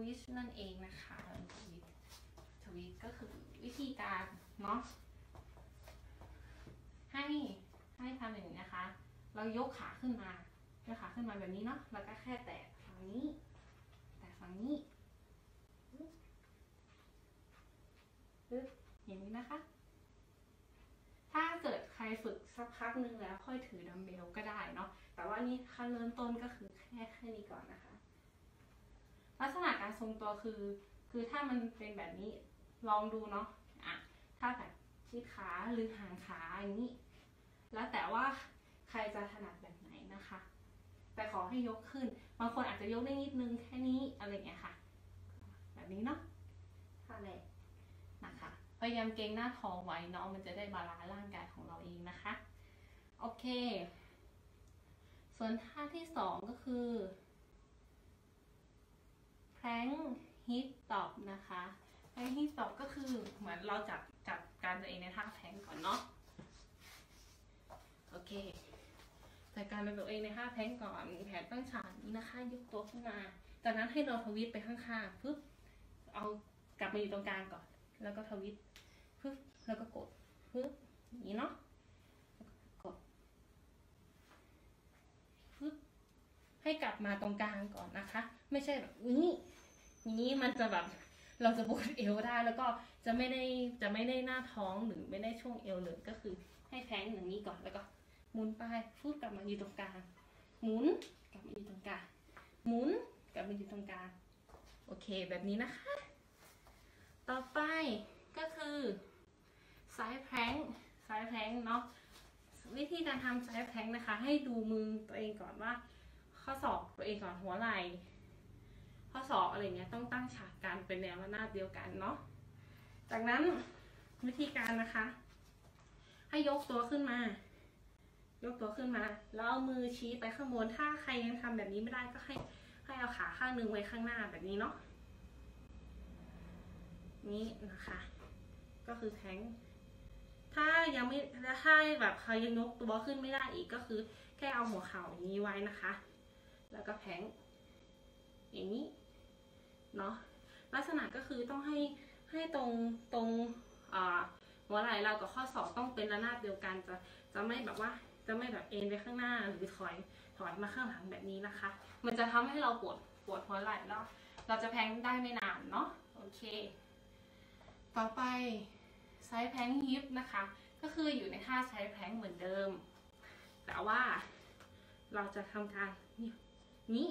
วิชนั่นเองนะคะทวิชทวิชก็คือวิธีการเนาะให้ให้ทำอย่างนี้นะคะ เรายกขาขึ้นมายกขาขึ้นมาแบบนี้เนาะแล้วก็แค่แตะฝั่งนี้ แตะฝั่งนี้ปึ๊บอย่างนี้นะคะ ถ้าเกิดใครฝึกสักพักหนึ่งแล้วค่อยถือดัมเบลก็ได้เนาะ แต่ว่านี่ขั้นเริ่มต้นก็คือแค่แค่นี้ก่อนนะคะ ทรงตัวคือ คือถ้ามันเป็นแบบนี้ลองดูเนาะอะถ้าแบบชิดขาหรือห่างขาอย่างนี้ แล้วแต่ว่าใครจะถนัดแบบไหนนะคะ แต่ขอให้ยกขึ้น บางคนอาจจะยกได้นิดนึงแค่นี้อะไรอย่างเงี้ยค่ะ แบบนี้เนาะท่าแรกนะคะ พยายามเกรงหน้าท้องไว้เนาะมันจะได้บาลานซ์ร่างกายของเราเองนะคะ โอเค ส่วนท่าที่สองก็คือ แพร้งฮิตตอบนะคะแพร้งฮิตตอบก็คือเหมือนเราจับจับการตัวเองในท่าแพร้งก่อนเนาะโอเคจัดการเป็นตัวเองในท่าแพร้งก่อนแผนตั้งฉากนี้นะคะยกตัวขึ้นมา จากนั้นให้เราทวิตไปข้างๆปึ๊บเอากลับมาอยู่ตรงกลางก่อน แล้วก็ทวิตปึ๊บแล้วก็กดปึ๊บอย่างนี้เนาะ กดปึ๊บ ให้กลับมาตรงกลางก่อนนะคะ ไม่ใช่แบบนี้นี้มันจะแบบเราจะปวดเอวได้แล้วก็จะไม่ได้จะไม่ได้หน้าท้องหรือไม่ได้ช่วงเอวเลยก็คือให้แพงอย่างนี้ก่อนแล้วก็หมุนไปฟูดกลับมาอยู่ตรงกลางหมุนกลับมาอยู่ตรงกลางหมุนกลับมาอยู่ตรงกลางโอเคแบบนี้นะคะ ต่อไปก็คือซ้ายแพงซ้ายแพงเนาะวิธีการทำซ้ายแพงนะคะ ให้ดูมือตัวเองก่อนว่า ข้อศอกตัวเองก่อนหัวไหล่ข้อศอกอะไรเงี้ยต้องตั้งฉากกันเป็นแนวระนาบเดียวกันเนาะจากนั้นวิธีการนะคะ ให้ยกตัวขึ้นมา ยกตัวขึ้นมา แล้วเอามือชี้ไปข้างบนถ้าใครยังทำแบบนี้ไม่ได้ก็ให้ให้เอาขาข้างหนึ่งไว้ข้างหน้าแบบนี้เนาะนี่นะคะ ก็คือแทงถ้ายังไม่ถ้าแบบใครยังยกตัวขึ้นไม่ได้อีกก็คือ แค่เอาหัวเข่าอย่างนี้ไว้นะคะ แล้วก็แผงอย่างนี้เนาะลักษณะก็คือต้องให้ให้ตรงตรงหัวไหล่เรากับข้อศอกต้องเป็นระนาบเดียวกัน จะจะไม่แบบว่าจะไม่แบบเอ็นไปข้างหน้าหรือถอยถอยมาข้างหลังแบบนี้นะคะ มันจะทำให้เราปวดปวดหัวไหล่แล้ว เราจะแพงได้ไม่นานเนาะโอเค ต่อไปไซส์แพงฮิปนะคะ ก็คืออยู่ในท่าไซส์แพงเหมือนเดิม แต่ว่าเราจะทำการนี่ นี้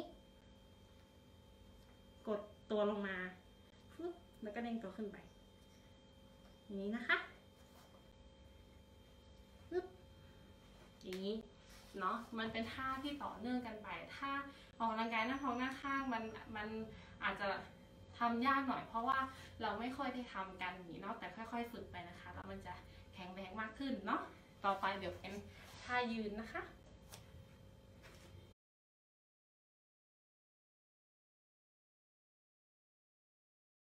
กดตัวลงมาแล้วก็เด้งตัวขึ้นไปอย่างนี้นะคะอย่างนี้เนาะมันเป็นท่าที่ต่อเนื่องกันไปถ้าออกกำลังกายหน้าท้องหน้าข้างมันมันอาจจะทำยากหน่อย เพราะว่าเราไม่ค่อยได้ทำกันอย่างนี้เนาะแต่ค่อย ๆ ฝึกไปนะคะแล้วมันจะแข็งแรงมากขึ้นเนาะต่อไปเดี๋ยวเป็นท่ายืนนะคะ